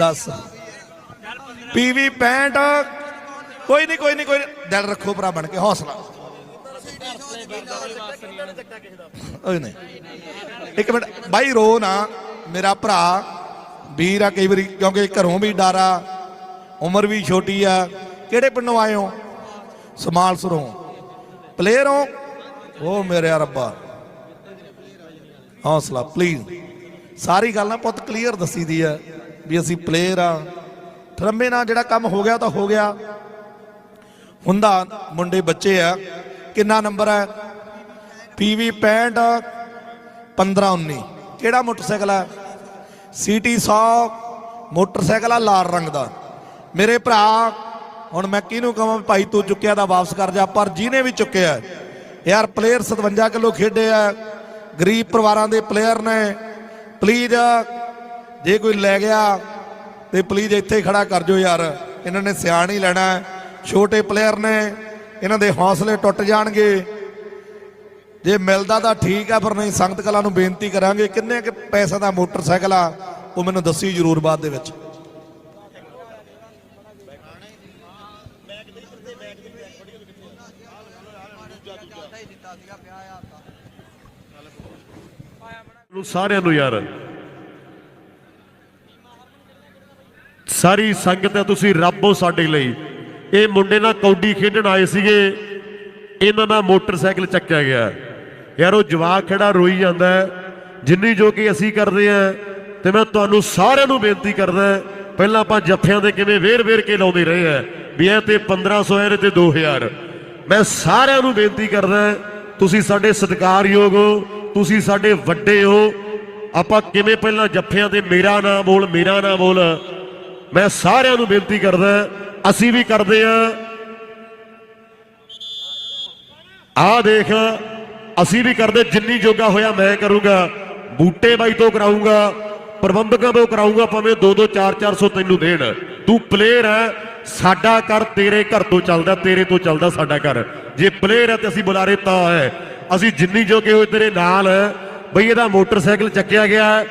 10 PV 65 ਕੋਈ ਨਹੀਂ ਕੋਈ ਨਹੀਂ ਕੋਈ ਨੀ। ਦਿਲ ਰੱਖੋ ਭਰਾ ਬਣ ਕੇ, ਹੌਸਲਾ। ਓਏ ਨਹੀਂ। ਇੱਕ ਮਿੰਟ। ਬਾਈ ਰੋ ਨਾ, ਮੇਰਾ ਭਰਾ। ਵੀਰ ਆ ਕਈ ਵਾਰੀ, ਕਿਉਂਕਿ ਘਰੋਂ ਵੀ ਡਾਰਾ ਉਮਰ ਵੀ ਛੋਟੀ ਆ। ਕਿਹੜੇ ਪਿੰਡੋਂ ਆਏ ਹੋ? ਸਮਾਲਸਰੋਂ ਪਲੇਅਰ ਹੋ? ਓ ਮੇਰੇ ਰੱਬਾ ਹੌਸਲਾ ਪਲੀਜ਼ ਸਾਰੀ ਗੱਲ ਨਾ ਪੁੱਤ ਕਲੀਅਰ ਦੱਸੀ ਦੀ ਆ। ਵੀ ਅਸੀਂ ਪਲੇਅਰ ਆ। ਠਰੰਬੇ ਨਾਲ ਜਿਹੜਾ ਕੰਮ ਹੋ ਗਿਆ ਤਾਂ ਹੋ ਗਿਆ। ਹੁੰਦਾ ਮੁੰਡੇ ਬੱਚੇ ਆ। ਕਿੰਨਾ ਨੰਬਰ ਹੈ ਪੀਵੀ 65 15 19 ਕਿਹੜਾ ਮੋਟਰਸਾਈਕਲ ਹੈ ਸੀਟੀ 100 ਮੋਟਰਸਾਈਕਲ ਆ ਲਾਲ ਰੰਗ ਦਾ। ਮੇਰੇ ਭਰਾ, ਹੁਣ ਮੈਂ ਕਿਹਨੂੰ ਕਹਾਂ ਭਾਈ ਤੂੰ ਚੁੱਕਿਆ ਤਾਂ ਵਾਪਸ ਕਰ ਜਾ, ਪਰ ਜਿਹਨੇ ਵੀ ਚੁੱਕਿਆ ਯਾਰ ਪਲੇਅਰ 57 ਕਿਲੋ ਖੇਡੇ ਆ। ਗਰੀਬ ਪਰਿਵਾਰਾਂ ਦੇ ਪਲੇਅਰ ਨੇ। ਪਲੀਜ਼ ਜੇ ਕੋਈ ਲੈ ਗਿਆ ਤੇ ਪਲੀਜ਼ ਇੱਥੇ ਹੀ ਖੜਾ ਕਰ ਜੋ ਯਾਰ। ਇਹਨਾਂ ਨੇ ਸਿਆਣ ਹੀ ਲੈਣਾ ਛੋਟੇ ਪਲੇਅਰ ਨੇ, ਇਹਨਾਂ ਦੇ ਹੌਸਲੇ ਟੁੱਟ ਜਾਣਗੇ। ਜੇ ਮਿਲਦਾ ਤਾਂ ਠੀਕ ਆ ਪਰ ਨਹੀਂ ਸੰਗਤ ਕਲਾ ਨੂੰ ਬੇਨਤੀ ਕਰਾਂਗੇ, ਕਿੰਨੇ ਕਿ ਪੈਸੇ ਦਾ ਮੋਟਰਸਾਈਕਲ ਆ, ਉਹ ਮੈਨੂੰ ਦੱਸੀ ਜਰੂਰ ਬਾਅਦ ਦੇ ਵਿੱਚ। ਸਾਰਿਆਂ ਨੂੰ ਯਾਰ। ਸਾਰੀ ਸੰਗਤ ਹੈ, ਤੁਸੀਂ ਰੱਬ ਹੋ ਸਾਡੇ ਲਈ। ਇਹ ਮੁੰਡੇ ਨਾਲ ਕੌਡੀ ਖੇਡਣ ਆਏ ਸੀਗੇ। ਇਹਨਾਂ ਦਾ ਮੋਟਰਸਾਈਕਲ ਚੱਕਿਆ ਗਿਆ। ਯਾਰ, ਉਹ ਜਵਾਕ ਖੜਾ ਰੋਈ ਜਾਂਦਾ ਜਿੰਨੀ ਜੋ ਕਿ ਅਸੀਂ ਕਰਦੇ ਆ ਤੇ ਮੈਂ ਤੁਹਾਨੂੰ ਸਾਰਿਆਂ ਨੂੰ ਬੇਨਤੀ ਕਰਦਾ ਪਹਿਲਾਂ ਆਪਾਂ ਜੱਫਿਆਂ ਦੇ ਕਿਵੇਂ ਵੇਰ-ਵੇਰ ਕੇ ਲਾਉਂਦੇ ਰਹੇ ਆ ਵੀ ਇਹ ਤੇ 1500 ਇਹਦੇ ਤੇ 2000 ਮੈਂ ਸਾਰਿਆਂ ਨੂੰ ਬੇਨਤੀ ਕਰਦਾ ਤੁਸੀਂ ਸਾਡੇ ਸਤਿਕਾਰਯੋਗ ਹੋ, ਤੁਸੀਂ ਸਾਡੇ ਵੱਡੇ ਹੋ। ਆਪਾਂ ਕਿਵੇਂ ਪਹਿਲਾਂ ਜੱਫਿਆਂ ਤੇ ਮੇਰਾ ਨਾਮ ਬੋਲ, ਮੇਰਾ ਨਾਮ ਬੋਲ। ਮੈਂ ਸਾਰਿਆਂ ਨੂੰ ਬੇਨਤੀ ਕਰਦਾ, ਅਸੀਂ ਵੀ ਕਰਦੇ ਆ ਆ ਦੇਖ, ਅਸੀਂ ਵੀ ਕਰਦੇ, ਜਿੰਨੀ ਜੋਗਾ ਹੋਇਆ ਮੈਂ ਕਰੂੰਗਾ। ਬੂਟੇ ਬਾਈ ਤੋਂ ਕਰਾਉਂਗਾ ਪ੍ਰਬੰਧਕਾਂ ਤੋਂ ਕਰਾਉਂਗਾ ਭਾਵੇਂ 2-2 4-400 ਤੈਨੂੰ ਦੇਣ। ਤੂੰ ਪਲੇਅਰ ਹੈ, ਸਾਡਾ ਘਰ ਤੇਰੇ ਘਰ ਤੋਂ ਚੱਲਦਾ, ਤੇਰੇ ਤੋਂ ਚੱਲਦਾ ਸਾਡਾ ਘਰ। ਜੇ ਪਲੇਅਰ ਹੈ ਤੇ ਅਸੀਂ ਬੁਲਾਰੇ ਤਾਂ ਹੈ। ਅਸੀਂ ਜਿੰਨੀ ਜੋਗੇ ਹੋਏ ਤੇਰੇ ਨਾਲ ਬਈ ਇਹਦਾ ਮੋਟਰਸਾਈਕਲ ਚੱਕਿਆ ਗਿਆ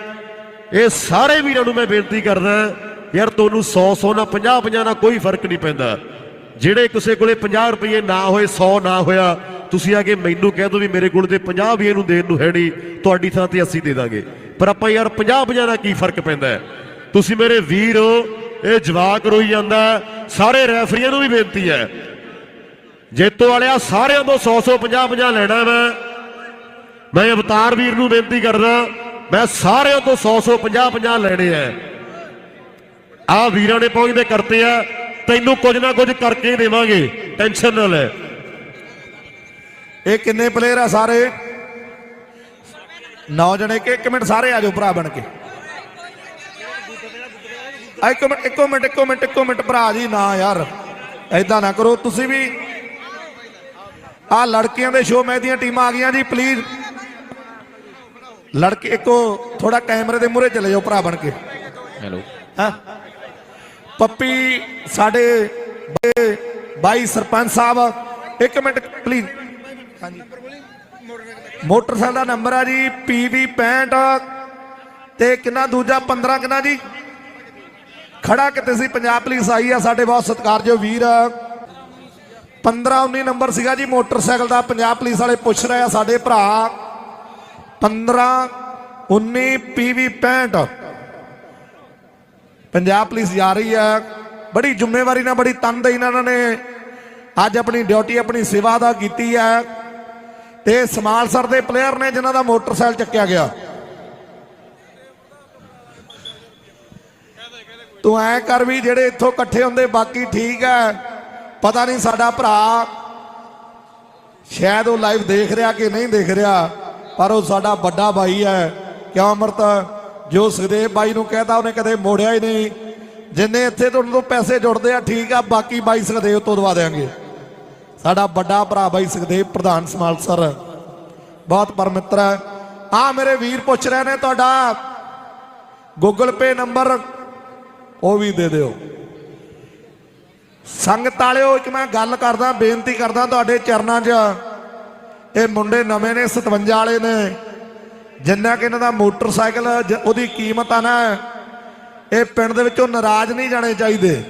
ਇਹ ਸਾਰੇ ਵੀਰਾਂ ਨੂੰ ਮੈਂ ਬੇਨਤੀ ਕਰਦਾ ਯਾਰ ਤੁਹਾਨੂੰ 100 100 ਨਾਲ 50 50 ਨਾਲ ਕੋਈ ਫ਼ਰਕ ਨਹੀਂ ਪੈਂਦਾ। ਜਿਹੜੇ ਕਿਸੇ ਕੋਲੇ 50 ਰੁਪਏ ਨਾ ਹੋਏ 100 ਨਾ ਹੋਇਆ, ਤੁਸੀਂ ਆ ਕੇ ਮੈਨੂੰ ਕਹਿ ਦੋ ਵੀ ਮੇਰੇ ਕੋਲ ਤੇ 50 ਵੀ ਇਹਨੂੰ ਦੇਣ ਨੂੰ ਹੈ ਨਹੀਂ, ਤੁਹਾਡੀ ਥਾਂ ਤੇ ਅਸੀਂ ਦੇ ਦਾਂਗੇ। ਪਰ ਆਪਾਂ ਯਾਰ 50 50 ਨਾਲ ਕੀ ਫ਼ਰਕ ਪੈਂਦਾ ਤੁਸੀਂ ਮੇਰੇ ਵੀਰ ਹੋ, ਇਹ ਜਵਾਕ ਰੋਈ ਜਾਂਦਾ ਸਾਰੇ ਰੈਫਰੀਆਂ ਨੂੰ ਵੀ ਬੇਨਤੀ ਹੈ। ਜੇਤੂ ਵਾਲਿਆ, ਸਾਰਿਆਂ ਤੋਂ 100 100 50 50 ਲੈਣਾ ਮੈਂ। ਮੈਂ ਅਵਤਾਰ ਵੀਰ ਨੂੰ ਬੇਨਤੀ ਕਰਦਾ, ਮੈਂ ਸਾਰਿਆਂ ਤੋਂ 100 100 50 50 ਲੈਣੇ ਆ ਆ ਵੀਰਾਂ ਨੇ ਪਹੁੰਚਦੇ ਕਰਤੇ ਆ ਤੈਨੂੰ ਕੁਝ ਨਾ ਕੁਝ ਕਰਕੇ ਦੇਵਾਂਗੇ ਟੈਨਸ਼ਨ ਨਾ ਲੈ। ਇਹ ਕਿੰਨੇ ਪਲੇਅਰ ਆ ਸਾਰੇ? ਨੌ ਜਣੇ ਕਿ ਇੱਕ ਮਿੰਟ ਸਾਰੇ ਆ ਜਾਓ ਭਰਾ ਬਣ ਕੇ। ਆ ਇੱਕ ਮਿੰਟ ਇੱਕੋ ਮਿੰਟ ਇੱਕੋ ਮਿੰਟ ਇੱਕੋ ਮਿੰਟ ਭਰਾ ਜੀ ਨਾ ਯਾਰ ਐਦਾਂ ਨਾ ਕਰੋ ਤੁਸੀਂ ਵੀ ਆ ਲੜਕੀਆਂ ਦੇ ਸ਼ੋਅ ਮੈਂ ਦੀਆਂ ਟੀਮਾਂ ਆ ਗਈਆਂ ਜੀ ਪਲੀਜ਼ ਲੜਕੇ ਇੱਕੋ ਥੋੜਾ ਕੈਮਰੇ ਦੇ ਮੂਹਰੇ ਚਲੇ ਜਾਓ ਭਰਾ ਬਣ ਕੇ। ਹੈਲੋ ਹਾਂ? ਪੱਪੀ ਸਾਡੇ ਬਾਈ ਸਰਪੰਚ ਸਾਹਿਬ ਇੱਕ ਮਿੰਟ ਪਲੀਜ਼ ਹਾਂਜੀ। ਮੋਟਰਸਾਈਕਲ ਦਾ ਨੰਬਰ ਆ ਜੀ PV 65 ਤੇ ਕਿੰਨਾ ਦੂਜਾ 15 ਕਿੰਨਾ ਜੀ? ਖੜਾ ਕਿਤੇ ਸੀ ਪੰਜਾਬ ਪੁਲਿਸ ਆਈ ਆ ਸਾਡੇ ਬਹੁਤ ਸਤਿਕਾਰਯੋਗ ਵੀਰ। 15 19 ਨੰਬਰ ਸੀਗਾ ਜੀ ਮੋਟਰਸਾਈਕਲ ਦਾ ਪੰਜਾਬ ਪੁਲਿਸ ਵਾਲੇ ਪੁੱਛ ਰਹੇ ਆ ਸਾਡੇ ਭਰਾ। 15 19 PV 65 ਪੰਜਾਬ ਪੁਲਿਸ ਜਾ ਰਹੀ ਹੈ ਬੜੀ ਜ਼ਿੰਮੇਵਾਰੀ ਨਾਲ, ਬੜੀ ਤਨਦੇਹੀ ਨਾਲ ਇਹਨਾਂ ਨੇ। ਅੱਜ ਆਪਣੀ ਡਿਊਟੀ, ਆਪਣੀ ਸੇਵਾ ਦਾ ਕੀਤੀ ਹੈ ਤੇ ਸਮਾਲਸਰ ਦੇ ਪਲੇਅਰ ਨੇ ਜਿਨ੍ਹਾਂ ਦਾ ਮੋਟਰਸਾਈਕਲ ਚੱਕਿਆ ਗਿਆ। ਤੂੰ ਐ ਕਰ ਵੀ ਜਿਹੜੇ ਇੱਥੋਂ ਇਕੱਠੇ ਹੁੰਦੇ, ਬਾਕੀ ਠੀਕ ਹੈ ਪਤਾ ਨਹੀਂ ਸਾਡਾ ਭਰਾ ਸ਼ਾਇਦ ਉਹ ਲਾਈਵ ਦੇਖ ਰਿਹਾ ਕਿ ਨਹੀਂ ਦੇਖ ਰਿਹਾ, ਪਰ ਉਹ ਸਾਡਾ ਵੱਡਾ ਭਾਈ ਹੈ ਕਿਉਂ ਅਮਰਤ? ਜੋ ਸੁਖਦੇਵ ਬਾਈ ਨੂੰ ਕਹਿਤਾ ਉਹਨੇ ਕਦੇ ਮੋੜਿਆ ਹੀ ਨਹੀਂ। ਜਿੰਨੇ ਇੱਥੇ ਤੋਂ ਤੋਂ ਪੈਸੇ ਜੁੜਦੇ ਆ, ਠੀਕ ਆ, ਬਾਕੀ ਬਾਈ ਸੁਖਦੇਵ ਤੋਂ ਦਵਾ ਦੇਾਂਗੇ ਸਾਡਾ ਵੱਡਾ ਭਰਾ ਬਾਈ ਸੁਖਦੇਵ, ਪ੍ਰਧਾਨ ਸਮਾਲਸਰ ਬਹੁਤ ਪਰਮਿੱਤਰ ਹੈ। ਆ ਮੇਰੇ ਵੀਰ ਪੁੱਛ ਰਹੇ ਨੇ ਤੁਹਾਡਾ। ਗੂਗਲ ਪੇ ਨੰਬਰ ਉਹ ਵੀ ਦੇ ਦਿਓ। ਸੰਗਤ ਵਾਲਿਓ, ਇੱਕ ਮੈਂ ਗੱਲ ਕਰਦਾ, ਬੇਨਤੀ ਕਰਦਾ ਤੁਹਾਡੇ ਚਰਨਾਂ 'ਚ। ਇਹ ਮੁੰਡੇ ਨਵੇਂ ਨੇ 57 ਵਾਲੇ ਨੇ। ਜਿੰਨਾ ਕਿ ਇਹਨਾਂ ਦਾ ਮੋਟਰਸਾਈਕਲ ਜ- ਉਹਦੀ ਕੀਮਤ ਆ ਨਾ, ਇਹ ਪਿੰਡ ਦੇ ਵਿੱਚੋਂ ਨਾਰਾਜ਼ ਨਹੀਂ ਜਾਣੇ ਚਾਹੀਦੇ।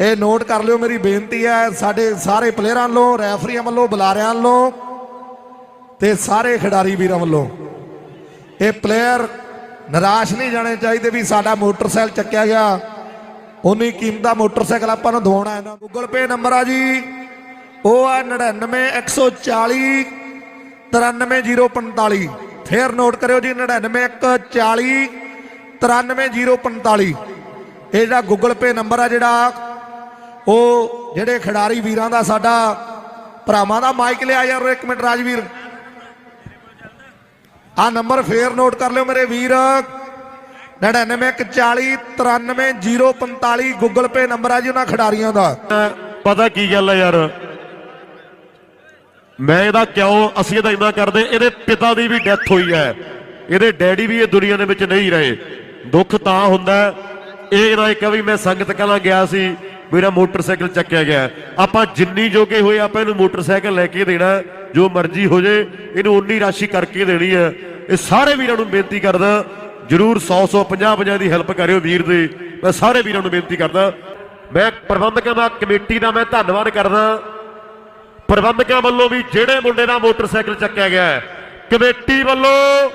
ਇਹ ਨੋਟ ਕਰ ਲਿਓ, ਮੇਰੀ ਬੇਨਤੀ ਹੈ, ਸਾਡੇ ਸਾਰੇ ਪਲੇਅਰਾਂ ਵੱਲੋਂ ਰੈਫਰੀਆਂ ਵੱਲੋਂ, ਬੁਲਾਰਿਆਂ ਵੱਲੋਂ ਤੇ ਸਾਰੇ ਖਿਡਾਰੀ ਵੀਰਾਂ ਵੱਲੋਂ, ਇਹ ਪਲੇਅਰ ਨਿਰਾਸ਼ ਨਹੀਂ ਜਾਣੇ ਚਾਹੀਦੇ ਵੀ ਸਾਡਾ ਮੋਟਰਸਾਈਕਲ ਚੱਕਿਆ ਗਿਆ। ਉਨੀ ਕੀਮਤ ਦਾ ਮੋਟਰਸਾਈਕਲ ਆਪਾਂ ਨੂੰ ਦਵਾਉਣਾ ਇਹਨਾਂ ਗੂਗਲ ਪੇ ਨੰਬਰ ਆ ਜੀ, ਉਹ ਆ 99140 93045 ਫੇਰ ਨੋਟ ਕਰਿਓ ਜੀ 99140 93045 ਇਹ ਜਿਹੜਾ ਗੂਗਲ ਪੇ ਨੰਬਰ ਆ ਜਿਹੜਾ, ਉਹ ਜਿਹੜੇ ਖਿਡਾਰੀ ਵੀਰਾਂ ਦਾ ਸਾਡਾ ਭਰਾਵਾਂ ਦਾ ਮਾਈਕ ਲਿਆ ਯਾਰ, ਇੱਕ ਮਿੰਟ ਰਾਜਵੀਰ। ਆ ਨੰਬਰ ਫੇਰ ਨੋਟ ਕਰ ਲਿਓ ਮੇਰੇ ਵੀਰ। 9914093045 ਗੂਗਲ ਪੇ ਨੰਬਰ ਆ ਜੀ ਉਹਨਾਂ ਖਿਡਾਰੀਆਂ ਦਾ। ਪਤਾ ਕੀ ਗੱਲ ਹੈ ਯਾਰ? ਮੈਂ ਇਹਦਾ ਕਿਉਂ ਅਸੀਂ ਇਹਦਾ ਇੰਨਾ ਕਰਦੇ? ਇਹਦੇ ਪਿਤਾ ਦੀ ਵੀ ਡੈਥ ਹੋਈ ਹੈ। ਇਹਦੇ ਡੈਡੀ ਵੀ ਇਹ ਦੁਨੀਆ ਦੇ ਵਿੱਚ ਨਹੀਂ ਰਹੇ। ਦੁੱਖ ਤਾਂ ਹੁੰਦਾ ਹੈ, ਇਹ ਨਾ ਕਿ ਵੀ ਮੈਂ ਸੰਗਤ ਕਲਾਂ ਗਿਆ ਸੀ ਮੇਰਾ ਮੋਟਰਸਾਈਕਲ ਚੱਕਿਆ ਗਿਆ ਆਪਾਂ ਜਿੰਨੀ ਜੋਗੇ ਹੋਏ ਆਪਾਂ ਇਹਨੂੰ ਮੋਟਰਸਾਈਕਲ ਲੈ ਕੇ ਦੇਣਾ ਜੋ ਮਰਜ਼ੀ ਹੋ ਜੇ ਇਹਨੂੰ ਉਨੀ ਰਾਸ਼ੀ ਕਰਕੇ ਦੇਣੀ ਹੈ। ਇਹ ਸਾਰੇ ਵੀਰਾਂ ਨੂੰ ਬੇਨਤੀ ਕਰਦਾ ਜਰੂਰ 100 100 50 50 ਦੀ ਹੈਲਪ ਕਰਿਓ ਵੀਰ ਦੀ। ਮੈਂ ਸਾਰੇ ਵੀਰਾਂ ਨੂੰ ਬੇਨਤੀ ਕਰਦਾ। ਮੈਂ ਪ੍ਰਬੰਧਕਾਂ ਦਾ ਕਮੇਟੀ ਦਾ ਮੈਂ ਧੰਨਵਾਦ ਕਰਦਾ। ਪ੍ਰਬੰਧਕਾਂ ਵੱਲੋਂ ਵੀ ਜਿਹੜੇ ਮੁੰਡੇ ਦਾ ਮੋਟਰਸਾਈਕਲ ਚੱਕਿਆ ਗਿਆ ਹੈ, ਕਮੇਟੀ ਵੱਲੋਂ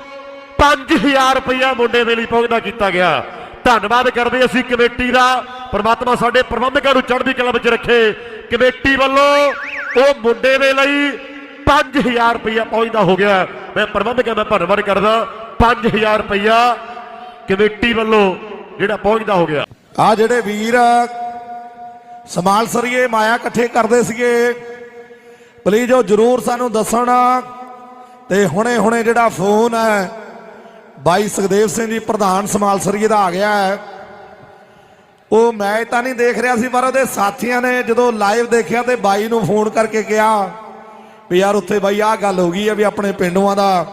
5000 ਰੁਪਇਆ ਮੁੰਡੇ ਦੇ ਲਈ ਪਹੁੰਚਦਾ ਕੀਤਾ ਗਿਆ। ਧੰਨਵਾਦ ਕਰਦੇ ਅਸੀਂ ਕਮੇਟੀ ਦਾ। ਪ੍ਰਮਾਤਮਾ ਸਾਡੇ ਪ੍ਰਬੰਧਕਾਂ ਨੂੰ ਚੜ੍ਹਦੀ ਕਲਾ ਵਿੱਚ ਰੱਖੇ। ਕਮੇਟੀ ਵੱਲੋਂ ਉਹ ਮੁੰਡੇ ਦੇ ਲਈ 5000 ਰੁਪਇਆ ਪਹੁੰਚਦਾ ਹੋ ਗਿਆ। ਮੈਂ ਪ੍ਰਬੰਧਕਾਂ ਦਾ ਧੰਨਵਾਦ ਕਰਦਾ। 5000 ਰੁਪਇਆ ਕਮੇਟੀ ਵੱਲੋਂ ਜਿਹੜਾ ਪਹੁੰਚਦਾ ਹੋ ਗਿਆ। ਆ ਜਿਹੜੇ ਵੀਰ ਸਮਾਲ ਸਰੀਏ ਮਾਇਆ ਇਕੱਠੇ ਕਰਦੇ ਸੀਗੇ ਪਲੀਜ਼ ਉਹ ਜਰੂਰ ਸਾਨੂੰ ਦੱਸਣ। ਤੇ ਹੁਣੇ ਹੁਣੇ ਜਿਹੜਾ ਫੋਨ ਹੈ, ਬਾਈ ਸੁਖਦੇਵ ਸਿੰਘ ਜੀ, ਪ੍ਰਧਾਨ ਸਮਾਲ ਸਰੀਏ ਦਾ ਆ ਗਿਆ ਹੈ। ਉਹ ਮੈਚ ਤਾਂ ਨਹੀਂ ਦੇਖ ਰਿਹਾ ਸੀ, ਪਰ ਉਹਦੇ ਸਾਥੀਆਂ ਨੇ ਜਦੋਂ ਲਾਈਵ ਦੇਖਿਆ ਤੇ ਬਾਈ ਨੂੰ ਫੋਨ ਕਰਕੇ ਕਿਹਾ ਵੀ ਯਾਰ ਉੱਥੇ ਬਾਈ ਆਹ ਗੱਲ ਹੋ ਗਈ ਹੈ ਵੀ ਆਪਣੇ ਪਿੰਡੂਆਂ ਦਾ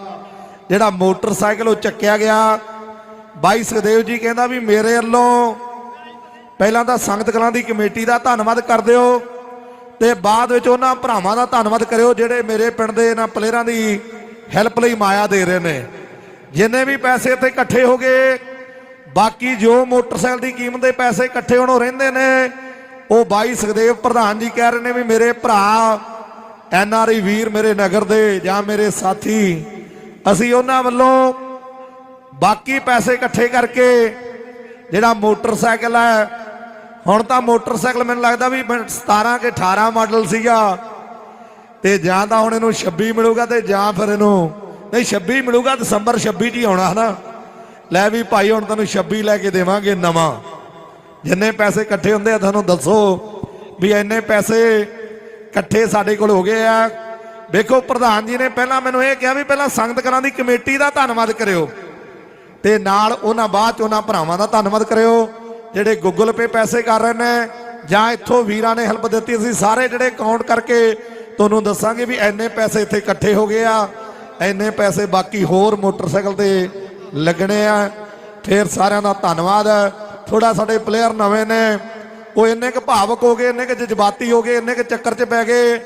ਜਿਹੜਾ ਮੋਟਰਸਾਈਕਲ ਉਹ ਚੱਕਿਆ ਗਿਆ। ਬਾਈ ਸੁਖਦੇਵ ਜੀ ਕਹਿੰਦਾ ਵੀ ਮੇਰੇ ਵੱਲੋਂ ਪਹਿਲਾਂ ਤਾਂ ਸੰਗਤ ਕਲਾਂ ਦੀ ਕਮੇਟੀ ਦਾ ਧੰਨਵਾਦ ਕਰ ਦਿਓ। ਤੇ ਬਾਅਦ ਵਿੱਚ ਉਹਨਾਂ ਭਰਾਵਾਂ ਦਾ ਧੰਨਵਾਦ ਕਰਿਓ ਜਿਹੜੇ ਮੇਰੇ ਪਿੰਡ ਦੇ ਇਹਨਾਂ ਪਲੇਅਰਾਂ ਦੀ ਹੈਲਪ ਲਈ ਮਾਇਆ ਦੇ ਰਹੇ ਨੇ। ਜਿੰਨੇ ਵੀ ਪੈਸੇ ਇੱਥੇ ਇਕੱਠੇ ਹੋ ਗਏ, ਬਾਕੀ ਜੋ ਮੋਟਰਸਾਈਕਲ ਦੀ ਕੀਮਤ ਦੇ ਪੈਸੇ ਇਕੱਠੇ ਹੋਣੋਂ ਰਹਿੰਦੇ ਨੇ, ਉਹ ਬਾਈ ਸੁਖਦੇਵ ਪ੍ਰਧਾਨ ਜੀ ਕਹਿ ਰਹੇ ਨੇ ਵੀ ਮੇਰੇ ਭਰਾ ਐਨ ਆਰ ਆਈ ਵੀਰ ਮੇਰੇ ਨਗਰ ਦੇ ਜਾਂ ਮੇਰੇ ਸਾਥੀ, ਅਸੀਂ ਉਹਨਾਂ ਵੱਲੋਂ ਬਾਕੀ ਪੈਸੇ ਇਕੱਠੇ ਕਰਕੇ ਜਿਹੜਾ ਮੋਟਰਸਾਈਕਲ ਹੈ ਹੁਣ ਤਾਂ ਮੋਟਰਸਾਈਕਲ ਮੈਨੂੰ ਲੱਗਦਾ ਵੀ ਬ- 17 ਕੇ 18 ਮਾਡਲ ਸੀਗਾ। ਤੇ ਜਾਂ ਤਾਂ ਹੁਣ ਇਹਨੂੰ 26 ਮਿਲੂਗਾ ਤੇ ਜਾਂ ਫਿਰ ਇਹਨੂੰ, ਨਹੀਂ 26 ਮਿਲੂਗਾ, ਦਸੰਬਰ 26 ਚ ਹੀ ਆਉਣਾ ਹਨਾ। ਲੈ ਵੀ ਭਾਈ, ਹੁਣ ਤੈਨੂੰ 26 ਲੈ ਕੇ ਦੇਵਾਂਗੇ ਨਵਾਂ। ਜਿੰਨੇ ਪੈਸੇ ਇਕੱਠੇ ਹੁੰਦੇ ਆ, ਤੁਹਾਨੂੰ ਦੱਸੋ ਵੀ ਇੰਨੇ ਪੈਸੇ ਇਕੱਠੇ ਸਾਡੇ ਕੋਲ ਹੋ ਗਏ ਆ। ਵੇਖੋ, ਪ੍ਰਧਾਨ ਜੀ ਨੇ ਪਹਿਲਾਂ ਮੈਨੂੰ ਇਹ ਕਿਹਾ ਵੀ ਪਹਿਲਾਂ ਸੰਗਤ ਕਰਾਂ ਦੀ ਕਮੇਟੀ ਦਾ ਧੰਨਵਾਦ ਕਰਿਓ। ਤੇ ਨਾਲ ਉਹਨਾਂ ਬਾਅਦ ਚ ਉਹਨਾਂ ਭਰਾਵਾਂ ਦਾ ਧੰਨਵਾਦ ਕਰਿਓ। ਜਿਹੜੇ ਗੂਗਲ ਪੇ ਪੈਸੇ ਕਰ ਰਹੇ ਨੇ, ਜਾਂ ਇੱਥੋਂ ਵੀਰਾਂ ਨੇ ਹੈਲਪ ਦਿੱਤੀ, ਅਸੀਂ ਸਾਰੇ ਜਿਹੜੇ ਕਾਊਂਟ ਕਰਕੇ ਤੁਹਾਨੂੰ ਦੱਸਾਂਗੇ ਵੀ ਇੰਨੇ ਪੈਸੇ ਇੱਥੇ ਇਕੱਠੇ ਹੋ ਗਏ ਆ, ਇੰਨੇ ਪੈਸੇ ਬਾਕੀ ਹੋਰ ਮੋਟਰਸਾਈਕਲ ਤੇ ਲੱਗਣੇ ਆ। ਫੇਰ ਸਾਰਿਆਂ ਦਾ ਧੰਨਵਾਦ। ਹੈ ਥੋੜਾ ਸਾਡੇ ਪਲੇਅਰ ਨਵੇਂ ਨੇ, ਉਹ ਇੰਨੇ ਕੁ ਭਾਵਕ ਹੋ ਗਏ, ਇੰਨੇ ਕੁ ਜਜ਼ਬਾਤੀ ਹੋ ਗਏ, ਇੰਨੇ ਕੁ ਚੱਕਰ 'ਚ ਪੈ ਗਏ।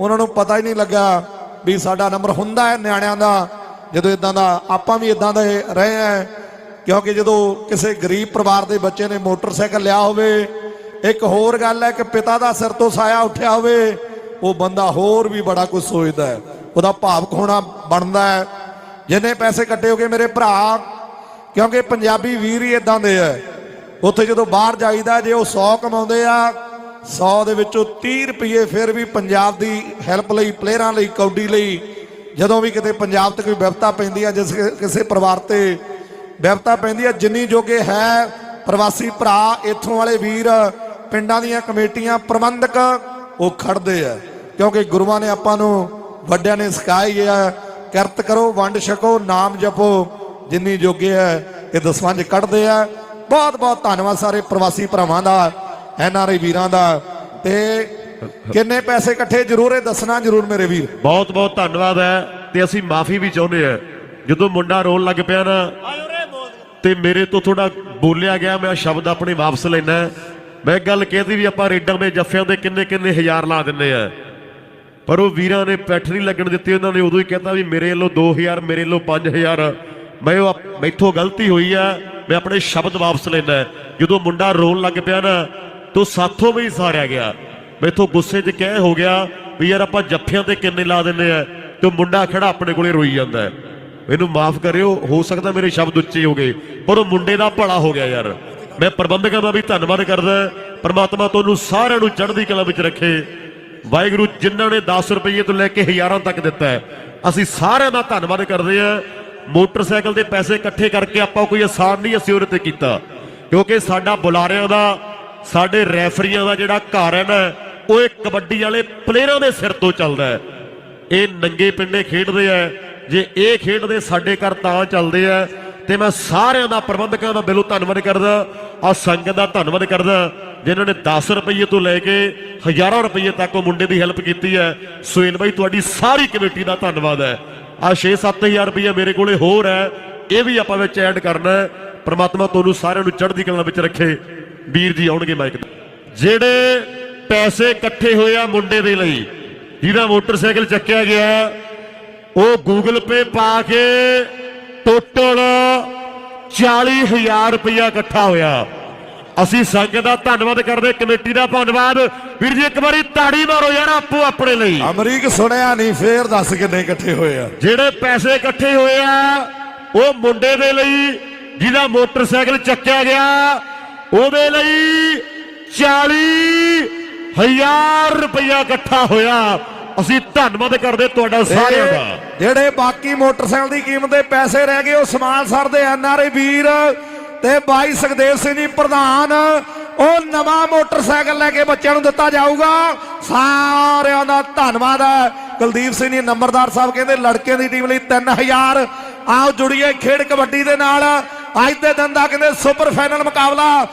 ਉਹਨਾਂ ਨੂੰ ਪਤਾ ਹੀ ਨਹੀਂ ਲੱਗਾ ਵੀ ਸਾਡਾ ਨੰਬਰ ਹੁੰਦਾ ਹੈ ਨਿਆਣਿਆਂ ਦਾ, ਜਦੋਂ ਇਦਾਂ ਦਾ ਆਪਾਂ ਵੀ ਇਦਾਂ ਦੇ ਰਹੇ ਆ ਕਿਉਂਕਿ ਜਦੋਂ ਕਿਸੇ ਗਰੀਬ ਪਰਿਵਾਰ ਦੇ ਬੱਚੇ ਨੇ ਮੋਟਰਸਾਈਕਲ ਲਿਆ ਹੋਵੇ, ਇੱਕ ਹੋਰ ਗੱਲ ਹੈ ਕਿ ਪਿਤਾ ਦਾ ਸਿਰ ਤੋਂ ਸਾਇਆ ਉੱਠਿਆ ਹੋਵੇ, ਉਹ ਬੰਦਾ ਹੋਰ ਵੀ ਬੜਾ ਕੁਝ ਸੋਚਦਾ ਹੈ। ਉਹਦਾ ਭਾਵਕ ਹੋਣਾ ਬਣਦਾ ਹੈ। ਜਿੰਨੇ ਪੈਸੇ ਕੱਟੇ ਹੋ ਗਏ ਮੇਰੇ ਭਰਾ, ਕਿਉਂਕਿ ਪੰਜਾਬੀ ਵੀਰ ਹੀ ਇਦਾਂ ਦੇ ਆ ਉੱਥੇ ਜਦੋਂ ਬਾਹਰ ਜਾਈਦਾ, ਜੇ ਉਹ 100 ਕਮਾਉਂਦੇ ਆ 100 ਦੇ ਵਿੱਚੋਂ 30 ਰੁਪਏ ਫਿਰ ਵੀ ਪੰਜਾਬ ਦੀ ਹੈਲਪ ਲਈ, ਪਲੇਅਰਾਂ ਲਈ, ਕੌਡੀ ਲਈ, ਜਦੋਂ ਵੀ ਕਿਤੇ ਪੰਜਾਬ ਤੇ ਕੋਈ ਵਿਵਤਾ ਪੈਂਦੀ ਆ, ਜਿਸ ਕਿਸੇ ਪਰਿਵਾਰ ਤੇ ਵਿਪਤਾ ਪੈਂਦੀ ਹੈ। ਜਿੰਨੀ ਜੋਗੇ ਹੈ ਪ੍ਰਵਾਸੀ ਭਰਾ, ਇੱਥੋਂ ਵਾਲੇ ਵੀਰ, ਪਿੰਡਾਂ ਦੀਆਂ ਕਮੇਟੀਆਂ, ਪ੍ਰਬੰਧਕ, ਉਹ ਖੜਦੇ ਆ। ਕਿਉਂਕਿ ਗੁਰੂਆਂ ਨੇ ਆਪਾਂ ਨੂੰ, ਵੱਡਿਆਂ ਨੇ ਸਿਖਾਈ ਹੈ ਕਿਰਤ ਕਰੋ, ਵੰਡ ਛਕੋ, ਨਾਮ ਜਪੋ। ਜਿੰਨੀ ਜੋਗੇ ਹੈ, ਇਹ ਦਸਵੰਜ ਕੱਢਦੇ ਆ। ਬਹੁਤ ਬਹੁਤ ਧੰਨਵਾਦ ਸਾਰੇ ਪ੍ਰਵਾਸੀ ਭਰਾਵਾਂ ਦਾ, ਐਨ ਆਰ ਆਈ ਵੀਰਾਂ ਦਾ। ਤੇ ਕਿੰਨੇ ਪੈਸੇ ਇਕੱਠੇ ਜ਼ਰੂਰ ਇਹ ਦੱਸਣਾ ਜ਼ਰੂਰ ਮੇਰੇ ਵੀਰ। ਬਹੁਤ ਬਹੁਤ ਧੰਨਵਾਦ ਹੈ। ਤੇ ਅਸੀਂ ਮਾਫੀ ਵੀ ਚਾਹੁੰਦੇ ਆ ਜਦੋਂ ਮੁੰਡਾ ਰੋਣ ਲੱਗ ਪਿਆ ਨਾ ਤੇ ਮੇਰੇ ਤੋਂ ਥੋੜਾ ਬੋਲਿਆ ਗਿਆ, ਮੈਂ ਸ਼ਬਦ ਆਪਣੇ ਵਾਪਸ ਲੈਣਾ। ਮੈਂ ਇੱਕ ਗੱਲ ਕਹਿਤੀ ਵੀ ਆਪਾਂ ਰੇਡਾਂ ਦੇ ਜੱਫਿਆਂ ਦੇ ਕਿੰਨੇ ਕਿੰਨੇ ਹਜ਼ਾਰ ਲਾ ਦਿੰਨੇ ਆ। ਪਰ ਉਹ ਵੀਰਾਂ ਨੇ ਪੈਠ ਨਹੀਂ ਲੱਗਣ ਦਿੱਤੀ, ਉਹਨਾਂ ਨੇ ਉਦੋਂ ਹੀ ਕਹਿਤਾ ਵੀ ਮੇਰੇ ਵੱਲੋਂ 2000 ਮੇਰੇ ਵੱਲੋਂ 5000 ਮੈਂ ਉਹ ਆਪ- ਮੈਥੋਂ ਗਲਤੀ ਹੋਈ ਆ, ਮੈਂ ਆਪਣੇ ਸ਼ਬਦ ਵਾਪਸ ਲੈਣਾ। ਜਦੋਂ ਮੁੰਡਾ ਰੋਣ ਲੱਗ ਪਿਆ ਨਾ, ਤੋ ਸਾਥੋਂ ਵੀ ਸਾਰਿਆ ਗਿਆ। ਮੈਥੋਂ ਗੁੱਸੇ 'ਚ ਕਹਿ ਹੋ ਗਿਆ ਵੀ ਯਾਰ ਆਪਾਂ ਜੱਫਿਆਂ ਤੇ ਕਿੰਨੇ ਲਾ ਦਿੰਨੇ ਆ, ਤੇ ਮੁੰਡਾ ਖੜਾ ਆਪਣੇ ਕੋਲੇ ਰੋਈ ਜਾਂਦਾ। ਹੈ। ਮੈਨੂੰ ਮਾਫ ਕਰਿਓ, ਹੋ ਸਕਦਾ ਮੇਰੇ ਸ਼ਬਦ ਉੱਚੇ ਹੋ ਗਏ, ਪਰ ਉਹ ਮੁੰਡੇ ਦਾ ਭਲਾ ਹੋ ਗਿਆ ਯਾਰ। ਮੈਂ ਪ੍ਰਬੰਧਕਾਂ ਦਾ ਵੀ ਧੰਨਵਾਦ ਕਰਦਾ, ਪਰਮਾਤਮਾ ਤੁਹਾਨੂੰ ਸਾਰਿਆਂ ਨੂੰ ਚੜ੍ਹਦੀ ਕਲਾ ਵਿੱਚ ਰੱਖੇ। ਵਾਹਿਗੁਰੂ ਜਿਨ੍ਹਾਂ ਨੇ 10 ਰੁਪਏ ਤੋਂ ਲੈ ਕੇ ਹਜ਼ਾਰਾਂ ਤੱਕ ਦਿੱਤਾ ਅਸੀਂ ਸਾਰਿਆਂ ਦਾ ਧੰਨਵਾਦ ਕਰਦੇ ਹਾਂ। ਮੋਟਰਸਾਈਕਲ ਦੇ ਪੈਸੇ ਇਕੱਠੇ ਕਰਕੇ ਆਪਾਂ ਕੋਈ ਆਸਾਨ ਨਹੀਂ ਅਸੀਂ ਉਹਦੇ ਤੇ ਕੀਤਾ, ਕਿਉਂਕਿ ਸਾਡਾ ਬੁਲਾਰਿਆਂ ਦਾ, ਸਾਡੇ ਰੈਫਰੀਆਂ ਦਾ ਜਿਹੜਾ ਘਰ ਹੈ ਨਾ, ਉਹ ਇਹ ਕਬੱਡੀ ਵਾਲੇ ਪਲੇਅਰਾਂ ਦੇ ਸਿਰ ਤੋਂ ਚੱਲਦਾ ਇਹ ਨੰਗੇ ਪਿੰਡੇ ਖੇਡਦੇ ਆ ਜੇ ਇਹ ਖੇਡਦੇ ਸਾਡੇ ਘਰ ਤਾਂ ਚੱਲਦੇ ਆ, ਤੇ ਮੈਂ ਸਾਰਿਆਂ ਦਾ ਪ੍ਰਬੰਧਕਾਂ ਦਾ ਦਿਲੋਂ ਧੰਨਵਾਦ ਕਰਦਾ ਆ ਸੰਗਤ ਦਾ ਧੰਨਵਾਦ ਕਰਦਾ, ਜਿਨ੍ਹਾਂ ਨੇ 10 ਰੁਪਏ ਤੋਂ ਲੈ ਕੇ ਹਜ਼ਾਰਾਂ ਰੁਪਏ ਤੱਕ ਉਹ ਮੁੰਡੇ ਦੀ ਹੈਲਪ ਕੀਤੀ ਹੈ। ਸੁਹੇਲ ਬਾਈ, ਤੁਹਾਡੀ ਸਾਰੀ ਕਮੇਟੀ ਦਾ ਧੰਨਵਾਦ ਹੈ। ਆ 6-7000 ਰੁਪਏ ਮੇਰੇ ਕੋਲੇ ਹੋਰ ਹੈ, ਇਹ ਵੀ ਆਪਾਂ ਵਿੱਚ ਐਡ ਕਰਨਾ ਪ੍ਰਮਾਤਮਾ ਤੁਹਾਨੂੰ ਸਾਰਿਆਂ ਨੂੰ ਚੜ੍ਹਦੀ ਕਲਾ ਵਿੱਚ ਰੱਖੇ। ਵੀਰ ਜੀ ਆਉਣਗੇ ਮਾਈਕ ਜਿਹੜੇ ਪੈਸੇ ਇਕੱਠੇ ਹੋਏ ਆ ਮੁੰਡੇ ਦੇ ਲਈ, ਜਿਹਦਾ ਮੋਟਰਸਾਈਕਲ ਚੱਕਿਆ ਗਿਆ ਉਹ ਗੂਗਲ ਪੇ ਪਾ ਕੇ ਟੋਟਲ 40000 ਰੁਪਇਆ ਇਕੱਠਾ ਹੋਇਆ। ਅਸੀਂ ਸੰਗਤ ਦਾ ਧੰਨਵਾਦ ਕਰਦੇ ਕਮੇਟੀ ਦਾ ਧੰਨਵਾਦ। ਵੀਰ ਜੀ ਇੱਕ ਵਾਰੀ ਤਾੜੀ ਮਾਰੋ ਯਾਰ ਆਪੋ ਆਪਣੇ ਲਈ। ਅਮਰੀਕ ਸੁਣਿਆ ਨਹੀਂ ਫੇਰ ਦੱਸ ਕਿੰਨੇ ਇਕੱਠੇ ਹੋਏ ਆ। ਜਿਹੜੇ ਪੈਸੇ ਇਕੱਠੇ ਹੋਏ ਆ ਉਹ ਮੁੰਡੇ ਦੇ ਲਈ ਜਿਹਦਾ ਮੋਟਰਸਾਈਕਲ ਚੱਕਿਆ ਗਿਆ ਉਹਦੇ ਲਈ 40000 ਰੁਪਇਆ ਇਕੱਠਾ ਹੋਇਆ। ਅਸੀਂ ਧੰਨਵਾਦ ਕਰਦੇ ਤੁਹਾਡਾ ਸਾਰਿਆਂ ਦਾ। ਜਿਹੜੇ ਬਾਕੀ ਮੋਟਰਸਾਈਕਲ ਦੀ ਕੀਮਤ ਦੇ ਪੈਸੇ ਰਹਿ ਗਏ ਉਹ ਸਮਾਨ ਸਰ ਦੇ ਐਨਆਰਆਈ ਵੀਰ ਤੇ ਬਾਈ ਸੁਖਦੇਵ ਸਿੰਘ ਜੀ ਪ੍ਰਧਾਨ ਉਹ ਨਵਾਂ ਮੋਟਰਸਾਈਕਲ ਲੈ ਕੇ ਬੱਚਿਆਂ ਨੂੰ ਦਿੱਤਾ ਜਾਊਗਾ। ਸਾਰਿਆਂ ਦਾ ਧੰਨਵਾਦ ਹੈ। ਕੁਲਦੀਪ ਸਿੰਘ ਜੀ ਨੰਬਰਦਾਰ ਸਾਹਿਬ ਕਹਿੰਦੇ ਲੜਕਿਆਂ ਦੀ ਟੀਮ ਲਈ 3000 ਆਓ ਜੁੜੀਏ ਖੇਡ ਕਬੱਡੀ ਦੇ ਨਾਲ। ਅੱਜ ਦੇ ਦਿਨ ਦਾ ਕਹਿੰਦੇ ਸੁਪਰ ਫਾਈਨਲ ਮੁਕਾਬਲਾ।